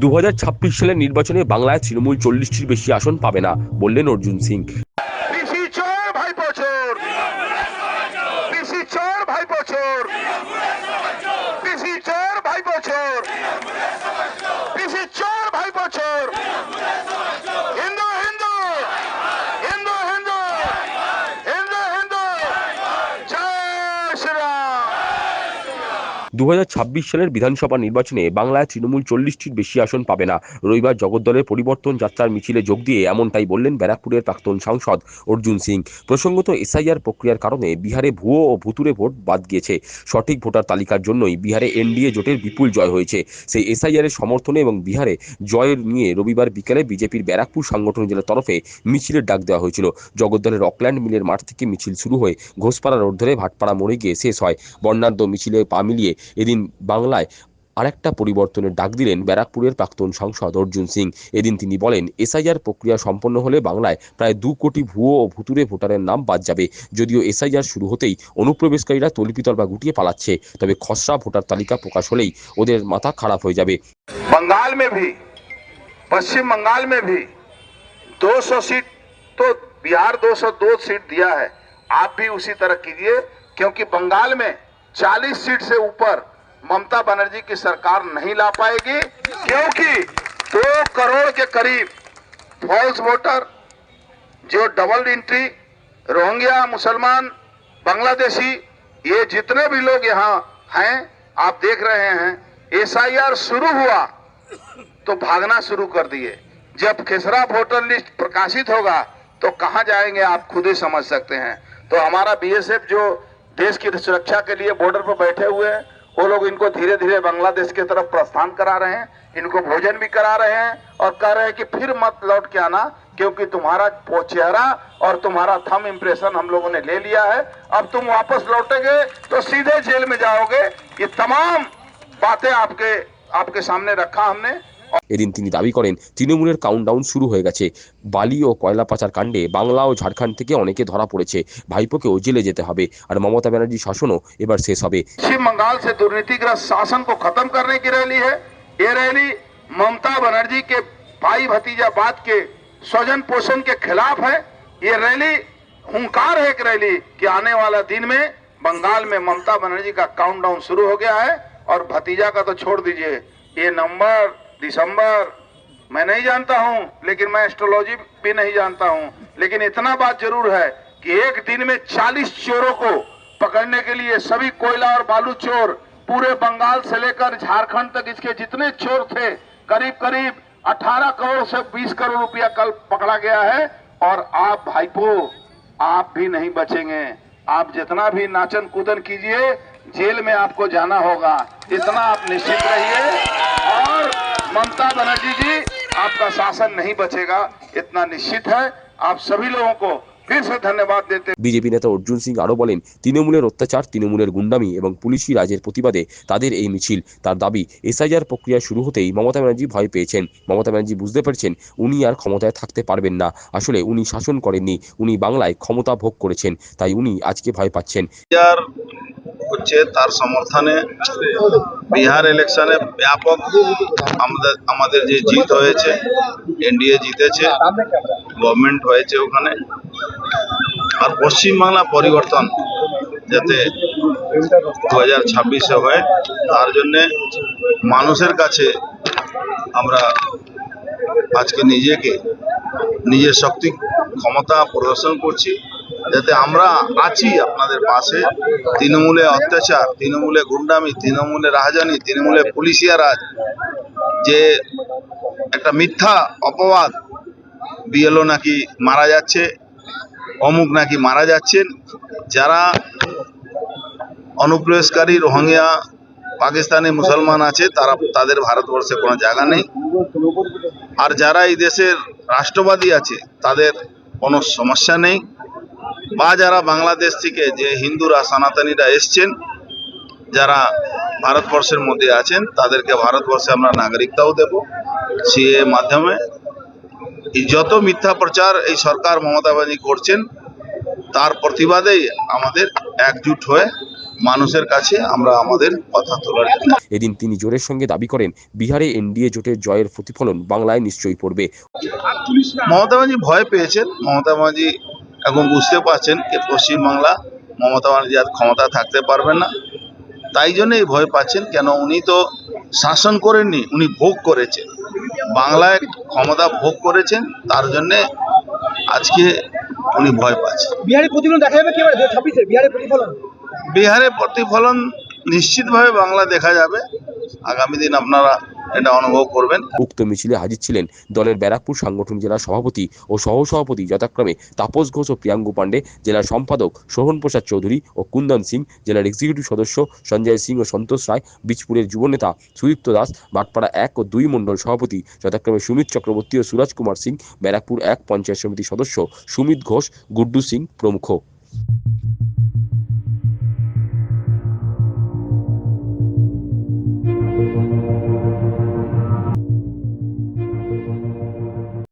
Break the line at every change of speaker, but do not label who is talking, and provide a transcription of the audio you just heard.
দু হাজার ছাব্বিশ সালের নির্বাচনে বাংলায় তৃণমূল চল্লিশটির বেশি আসন পাবে না, বললেন অর্জুন সিং।
দু হাজার
ছাব্বিশ সালের বিধানসভা নির্বাচনে বাংলায় তৃণমূল চল্লিশটির বেশি আসন পাবে না। রবিবার জগদ্দলের পরিবর্তন যাত্রার মিছিলে যোগ দিয়ে এমনটাই বললেন ব্যারাকপুরের প্রাক্তন সাংসদ অর্জুন সিং। প্রসঙ্গত এসআইআর প্রক্রিয়ার কারণে বিহারে ভুয়ো ও ভুতুরে ভোট বাদ গিয়েছে। সঠিক ভোটার তালিকার জন্যই বিহারে এনডিএ জোটের বিপুল জয় হয়েছে। সেই এসআইআর এর সমর্থনে এবং বিহারে জয়ের নিয়ে রবিবার বিকেলে বিজেপির ব্যারাকপুর সাংগঠনিক জেলার তরফে মিছিলের ডাক দেওয়া হয়েছিল। জগদ্দলের অকল্যান্ড মিলের মাঠ থেকে মিছিল শুরু হয়ে ঘোষপাড়া রোড ধরে ভাটপাড়া মোড়ে গিয়ে শেষ হয়। বর্ণাঢ্য মিছিলে পা মিলিয়ে এদিন বাংলায় আরেকটা পরিবর্তনের ডাক দিলেন ব্যারাকপুরের প্রাক্তন সাংসদ অর্জুন সিং এদিন তিনি বলেন এসআইআর প্রক্রিয়া সম্পন্ন হলে বাংলায় প্রায় দু কোটি ভুয়ো ও ভুতুরে ভোটারের নাম বাদ যাবে যদিও এসআইআর শুরু হতেই অনুপ্রবেশকারীরা তলিপিতল বা গুটিয়ে পালাচ্ছে তবে খসড়া ভোটার তালিকা প্রকাশ হলেই ওদের মাথা খারাপ হয়ে যাবে
बंगाल में भी पश्चिम बंगाल में भी 200 सीट तो बिहार 202 सीट दिया है आप भी उसी तरह कीजिए क्योंकि बंगाल में 40 सीट से ऊपर ममता बनर्जी की सरकार नहीं ला पाएगी, क्योंकि दो करोड़ के करीब फॉल्स वोटर, जो डबल एंट्री, रोहिंग्या मुसलमान, बांग्लादेशी, ये जितने भी लोग यहाँ हैं, आप देख रहे हैं, एसआईआर शुरू हुआ तो भागना शुरू कर दिए। जब खेसरा वोटर लिस्ट प्रकाशित होगा तो कहाँ जाएँगे आप खुद ही समझ सकते हैं। तो हमारा बीएसएफ जो देश की सुरक्षा के लिए बॉर्डर पर बैठे हुए हैं। वो लोग इनको धीरे धीरे बांग्लादेश की तरफ़ प्रस्थान करा रहे हैं। इनको भोजन भी करा रहे हैं और कह रहे हैं कि फिर मत लौट के आना, क्योंकि तुम्हारा चेहरा और तुम्हारा थम इम्प्रेशन हम लोगों ने ले लिया है। अब तुम वापस लौटेंगे तो सीधे जेल में जाओगे। ये तमाम बातें आपके आपके सामने रखा हमने।
এদিন তিনি দাবি করেন তৃণমূলের কাউন্টডাউন শুরু হয়ে গেছে বালি ও কয়লা পাচার কাণ্ডে বাংলা ও ঝাড়খণ্ড থেকে অনেকে ধরা পড়েছে ভাইপোকেও জেলে যেতে হবে আর মমতা ব্যানার্জির শাসনও এবার শেষ হবে
पश्चिम बंगाल से दुर्नीतिग्रस्त शासन को खत्म करने की रैली है ये रैली ममता बनर्जी के भाई भतीजा बात के स्वजन पोषण के खिलाफ है ये रैली हुंकार है एक रैली कि आने वाला दिन में बंगाल में ममता बनर्जी का काउंटडाउन शुरू हो गया है और भतीजा का तो छोड़ दीजिए ये नवंबर दिसंबर, मैं नहीं जानता हूँ, लेकिन मैं एस्ट्रोलॉजी भी नहीं जानता हूँ। लेकिन इतना बात ज़रूर है कि एक दिन में 40 चोरों को पकड़ने के लिए सभी कोयला और बालू चोर पूरे बंगाल से लेकर झारखंड तक इसके जितने चोर थे करीब करीब 18 करोड़ से 20 करोड़ रुपया कल पकड़ा गया है। और आप भाईपो, आप भी नहीं बचेंगे। आप जितना भी नाचन कूदन कीजिए, जेल में आपको जाना होगा। इतना आप निश्चित रहिए। ममता बनर्जी जी आपका शासन नहीं बचेगा इतना निश्चित है। आप सभी लोगों को
বিজেপি নেতা অর্জুন সিং আরও বলেন তৃণমূলের অত্যাচার তৃণমূলের গুন্ডামি এবং পুলিশি রাজের প্রতিবাদে তাদের এই মিছিল। তার দাবি এসআইআর প্রক্রিয়া শুরু হতেই মমতা ব্যানার্জি ভয় পেয়েছেন। মমতা ব্যানার্জি বুঝতে পারছেন উনি আর ক্ষমতায় থাকতে পারবেন না। আসলে উনি শাসন করেননি উনি বাংলায় ক্ষমতা ভোগ করেছেন তাই উনি আজকে ভয় পাচ্ছেন।
হচ্ছে তার সমর্থনে বিহার ইলেকশনে ব্যাপক আমাদের আমাদের যে জিত হয়েছে এনডিএ জিতেছে গভর্নমেন্ট হয়েছে ওখানে। আর পশ্চিমবাংলা পরিবর্তন যাতে দু হাজার ছাব্বিশে হয়, তার জন্যে মানুষের কাছে আমরা আজকে নিজেকে, নিজের শক্তি, ক্ষমতা প্রদর্শন করছি যাতে আমরা আছি আপনাদের পাশে। তৃণমূলে অত্যাচার, তৃণমূলে গুন্ডামি, তৃণমূলে রাজধানী তৃণমূলে পুলিশিয়া রাজ যে একটা মিথ্যা অপবাদ বিএলও নাকি মারা যাচ্ছে অমুক নাকি মারা যাচ্ছেন। যারা অনুপ্রবেশকারী রোহিঙ্গা, পাকিস্তানি মুসলমান আছে, তারা তাদের ভারতবর্ষে কোনো জায়গা নেই। আর যারা এই দেশের রাষ্ট্রবাদী আছে, তাদের কোনো সমস্যা নেই। বা যারা বাংলাদেশ থেকে যে হিন্দুরা, সনাতনীরা এসছেন, যারা ভারতবর্ষের মধ্যে আছেন, তাদেরকে ভারতবর্ষে আমরা নাগরিকতাও দেব সিএ মাধ্যমে। এই যত মিথ্যা প্রচার এই সরকার মমতা ব্যানার্জি করছেন তার প্রতিবাদেই আমাদের একজুট হয়ে
মানুষের কাছে আমরা আমাদের কথা তোলার
এদিন তিনি জোরের সঙ্গে দাবি করেন বিহারে এনডিএ জোটের জয়ের প্রতিফলন বাংলায় নিশ্চয়ই পড়বে।
মমতা ব্যানার্জি ভয় পেয়েছেন মমতা ব্যানার্জি এখন বুঝতে পারছেন যে পশ্চিমবাংলা মমতা ব্যানার্জি আর ক্ষমতা থাকতে পারবেন না। তাই জন্য এই ভয় পাচ্ছেন কেন উনি তো শাসন করেননি উনি ভোগ করেছেন। বাংলায় ক্ষমতা ভোগ করেছেন তার জন্যে আজকে উনি ভয় পাচ্ছেন।
বিহারে প্রতিফলন দেখা যাবে কি ছাব্বিশে বিহারে প্রতিফলন?
বিহারে প্রতিফলন নিশ্চিতভাবে বাংলা দেখা যাবে। আগামী দিন আপনারা এটা অনুভব করবেন।
উক্ত মিছিলে হাজির ছিলেন দলের ব্যারাকপুর সাংগঠনিক জেলার সভাপতি ও সহসভাপতি যথাক্রমে তাপস ঘোষ ও প্রিয়াঙ্গু পাণ্ডে, জেলার সম্পাদক সোহন প্রসাদ চৌধুরী ও কুন্দন সিং, জেলার এক্সিকিউটিভ সদস্য সঞ্জয় সিং ও সন্তোষ রায়, বীজপুরের যুবনেতা সুদীপ্ত দাস, বাটপাড়া এক ও দুই মণ্ডল সভাপতি যথাক্রমে সুমিত চক্রবর্তী ও সুরাজ কুমার সিং, ব্যারাকপুর এক পঞ্চায়েত সমিতি সদস্য সুমিত ঘোষ, গুড্ডু সিং প্রমুখ।